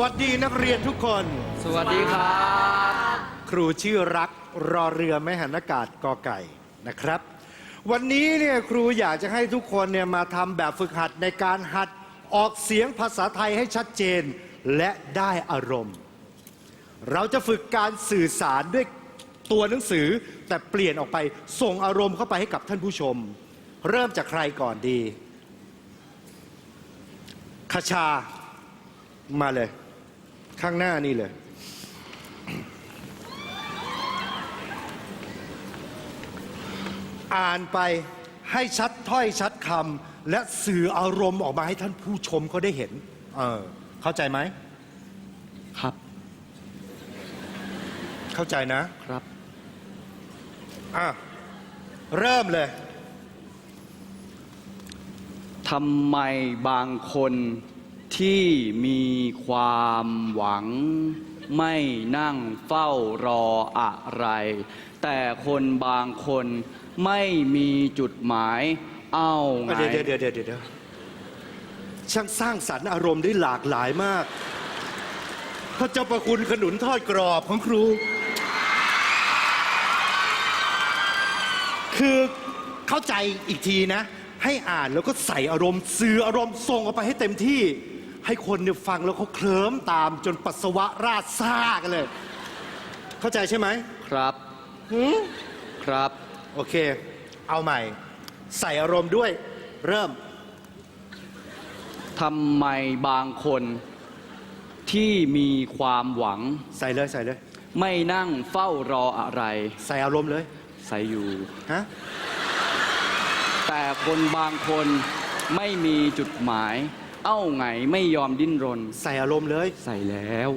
วัสดีนักเรียนทุกคน สวัสดีครับ ครูชื่อรักรอเรือแม่หันอากาศกอไก่นะครับ วันนี้เนี่ยครูอยากจะให้ทุกคนเนี่ยมาทำแบบฝึกหัดในการหัดออกเสียงภาษาไทยให้ชัดเจนและได้อารมณ์ เราจะฝึกการสื่อสารด้วยตัวหนังสือแต่เปลี่ยนออกไปส่งอารมณ์เข้าไปให้กับท่านผู้ชม เริ่มจากใครก่อนดีคชามาเลย ข้างหน้านี่เลยอ่านไปให้ชัดถ้อยชัดคำและสื่ออารมณ์ออกมาให้ท่านผู้ชมเขาได้เห็น เออ เข้าใจไหม ครับ เข้าใจนะครับ อะ เริ่มเลยทำไมบางคน ที่มีความหวังไม่นั่งเฝ้ารออะไร แต่คนบางคนไม่มีจุดหมาย เอ้าไงเดี๋ยวเดี๋ยวเดี๋ยวเดี๋ยวเดี๋ยวช่างสร้างสรรค์อารมณ์ได้หลากหลายมาก พระเจ้าประคุณขนุนทอดกรอบของครู คือเข้าใจอีกทีนะ ให้อ่านแล้วก็ใส่อารมณ์ สื่ออารมณ์ส่งออกไปให้เต็มที่ ให้คนเนี่ยฟังแล้วเขาเคลิ้มตามจนปัสสาวะราดซ่ากันเลย เข้าใจใช่ไหมครับหืมครับ โอเค เอาใหม่ ใส่อารมณ์ด้วย เริ่ม ทำไมบางคนที่มีความหวัง ใส่เลยใส่เลย ไม่นั่งเฝ้ารออะไร ใส่อารมณ์เลย ใส่อยู่ ฮะ แต่คนบางคนไม่มีจุดหมาย เอ้าไงไม่ยอมดิ้นรน ใส่อารมณ์เลย ใส่แล้ว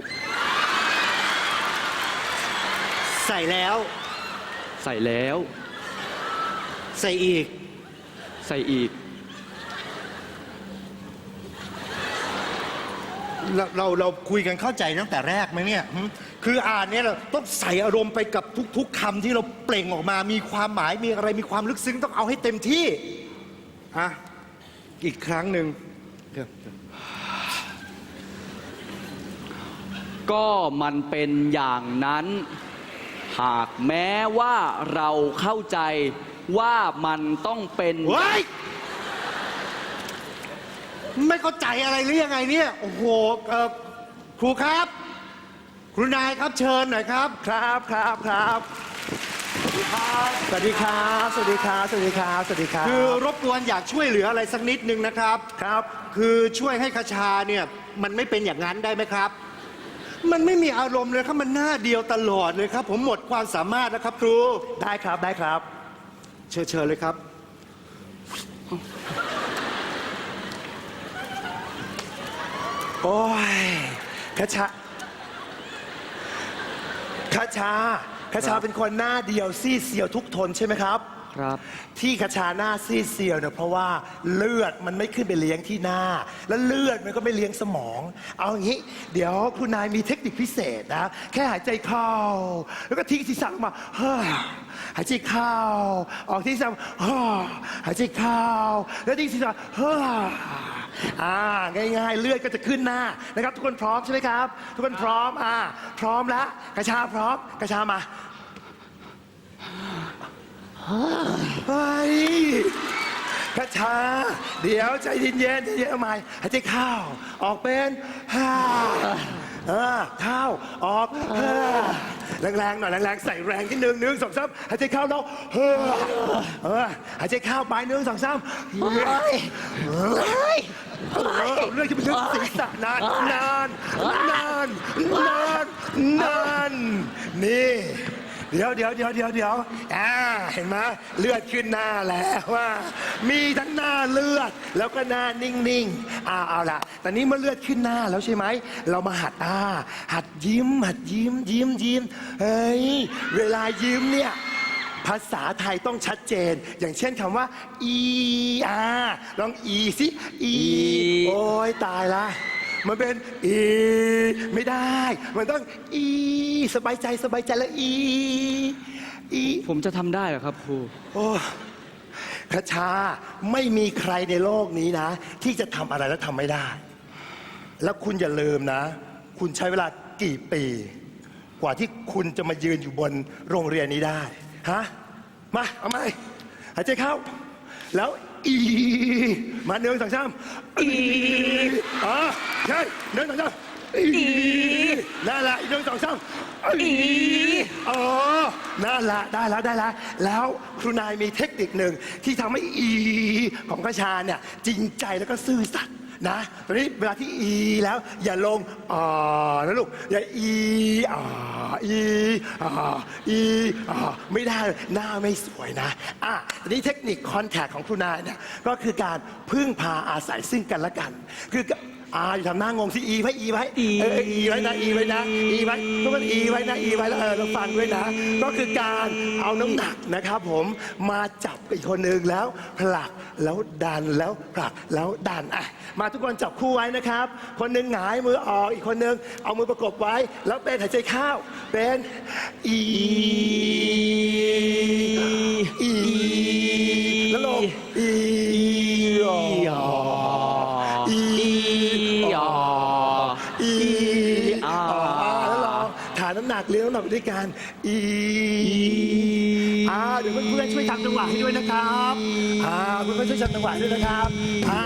ใส่แล้ว ใส่แล้ว ใส่อีก ใส่อีก เราเราเราคุยกันเข้าใจตั้งแต่แรกไหมเนี่ยหึคืออ่านเนี่ยเราต้องใส่อารมณ์ไปกับทุก ๆคำที่เราเปล่งออกมา มีความหมายมีอะไรมีความลึกซึ้งต้องเอาให้เต็มที่อะอีกครั้งหนึ่งเดี๋ยวเดี๋ยว ก็มันเป็นอย่างนั้น หากแม้ว่าเราเข้าใจว่ามันต้องเป็นเฮ้ยไม่เข้าใจอะไรหรือยังไงเนี่ย โอ้โหเอ่อครูครับ ครูนายครับเชิญหน่อยครับ ครับครับครับ สวัสดีครับ สวัสดีครับ สวัสดีครับ สวัสดีครับ คือรบกวนอยากช่วยเหลืออะไรสักนิดนึงนะครับ ครับ คือช่วยให้คชาเนี่ยมันไม่เป็นอย่างนั้นได้ไหมครับ มันไม่มีอารมณ์เลยครับ มันหน้าเดียวตลอดเลยครับ ผมหมดความสามารถแล้วครับครู ได้ครับ ได้ครับ เชิญเชิญเลยครับ โอ้ยคชาคชา คชาเป็นคนหน้าเดียวซีดเซียวทุกทนใช่ไหมครับ ครับ ที่คชาหน้าซีดเซียวเนี่ยเพราะว่าเลือดมันไม่ขึ้นไปเลี้ยงที่หน้า แล้วเลือดมันก็ไม่เลี้ยงสมอง เอาอย่างนี้ เดี๋ยวครูนายมีเทคนิคพิเศษนะ แค่หายใจเข้า แล้วก็ทิ้งศีรษะออกมาเฮ้ยหายใจเข้า ออกที่ศีรษะเฮ้ยหายใจเข้า แล้วทิ้งศีรษะเฮ้ยอ่าง่ายๆ เลือดก็จะขึ้นหน้านะครับ ทุกคนพร้อมใช่ไหมครับ ทุกคนพร้อมอ่าพร้อมแล้วกระชาพร้อมกระชามา เฮ้ยกระชา เดี๋ยวใจเย็นๆใจเย็นๆเอาใหม่หายใจเข้าออกเป็นฮ่าเออเข้าออกฮ่าแรงๆหน่อยแรงๆใส่แรงที่หนึ่งหนึ่งสองสามหายใจเข้าแล้วเฮ้อเออหายใจเข้าไปหนึ่งสองสามเฮ้ยเฮ้ยเอเอาเรื่องที่มันลึกศีรษะนานนานนานนานนานนี่ เดี๋ยวเดี๋ยวเดี๋ยวเดี๋ยวเดี๋ยวอ่าเห็นไหมเลือดขึ้นหน้าแล้วว่า มีทั้งหน้าเลือดแล้วก็หน้านิ่งๆอ่าเอาละตอนนี้เมื่อเลือดขึ้นหน้าแล้วใช่ไหม เรามาหัดอ่าหัดยิ้ม หัดยิ้ม ยิ้มยิ้มเฮ้ยเวลายิ้มเนี่ยภาษาไทยต้องชัดเจน อย่างเช่นคำว่าอีอาลองอีสิอีโอ้ยตายละ มันเป็นอีไม่ได้ มันต้องอีสบายใจสบายใจแล้วอีอีผมจะทำได้เหรอครับครู โอ้คชาไม่มีใครในโลกนี้นะ ที่จะทำอะไรแล้วทำไม่ได้ แล้วคุณอย่าลืมนะ คุณใช้เวลากี่ปี กว่าที่คุณจะมายืนอยู่บนโรงเรียนนี้ได้ฮะมาเอาไหมหายใจเข้าแล้ว อีมาหนึ่งสองสามอีอ๋อใช่หนึ่งสองสามอีนั่นแหละอีกหนึ่งสองสามอีอ๋อนั่นแหละได้แล้วได้แล้วแล้วครูนายมีเทคนิคหนึ่งที่ทำให้อีของกระชาเนี่ยจริงใจแล้วก็ซื่อสัตย์ นะตอนนี้เวลาที่อีแล้ว อย่าลงอ่านะลูกอย่าอีอ่าอีอ่าอีอ่าไม่ได้หน้าไม่สวยนะอะตอนนี้เทคนิคคอนแทคของครูนายเนี่ยก็คือการพึ่งพาอาศัยซึ่งกันและกัน คือ อ่าอยู่ทำหน้างงสิอีไว้อีไว้เอออีไว้นะอีไว้นะอีไว้ทุกคนอีไว้นะอีไว้แล้วเออต้องฟังด้วยนะ ก็คือการเอาน้ำหนักนะครับ ผมมาจับอีกคนหนึ่งแล้วผลักแล้วดันแล้วผลักแล้วดันอะมาทุกคนจับคู่ไว้นะครับ คนหนึ่งหงายมือออกอีกคนหนึ่งเอามือประกบไว้ แล้วเป็นหายใจเข้าเป็นอีอีแล้วลงอีอ๋ออี อ๋อแล้วลองฐานน้ำหนักเลี้ยงน้ำหนักไปด้วยกันอีอ่าเดี๋ยวเพื่อนๆช่วยทำจังหวะให้ด้วยนะครับอ่าเพื่อนๆช่วยทำจังหวะด้วยนะครับอ่า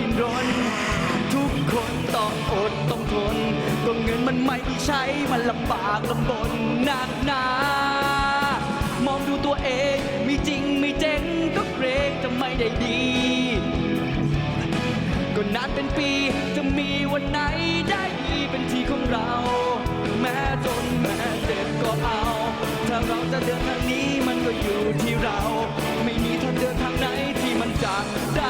ดิ้นรน ทุกคนต้องอดต้องทนก็เงินมันไม่ใช้มันลำบากลำบนหนักหนามองดูตัวเองมีจริงไม่เจ๊งก็เกรงจะไม่ได้ดี ก็นานเป็นปีจะมีวันไหนได้ดีเป็นทีของเรา แม้จนแม้เจ็บก็เอา ถ้าเราจะเดินทางนี้มันก็อยู่ที่เรา ไม่มีทางเดินทางไหนที่มันจะได้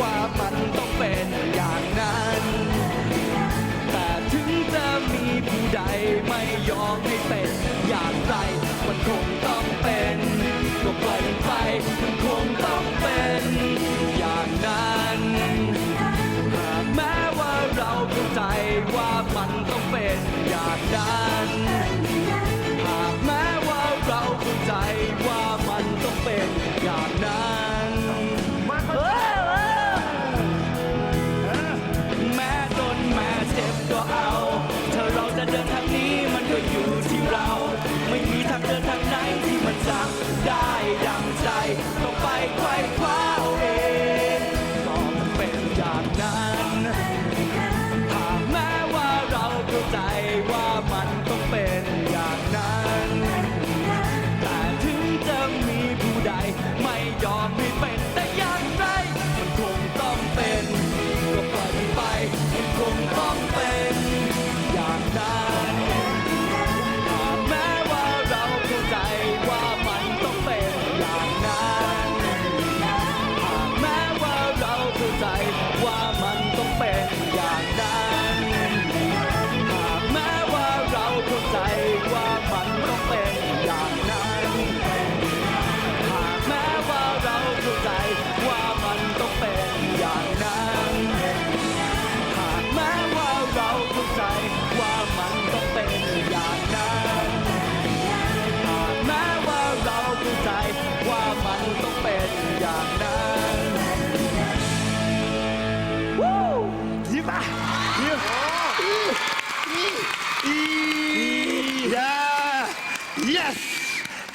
ว่ามันต้องเป็นอย่างนั้น แต่ถึงจะมีผู้ใดไม่ยอมให้เป็นอย่างไร มันคงต้องเป็นก็ปล่อยมันไป มันคงต้องเป็นอย่างนั้นหากแม้ว่าเราเข้าใจว่ามันต้องเป็น ไม่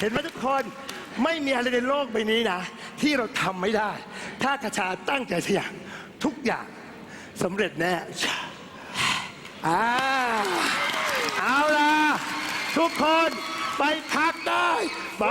เห็นไหมทุกคนไม่มีอะไรในโลกใบนี้นะ ที่เราทำไม่ได้ ถ้ากระชาตั้งใจสักอย่างทุกอย่างสำเร็จแน่อาเอาล่ะ ทุกคนไปพักได้ไป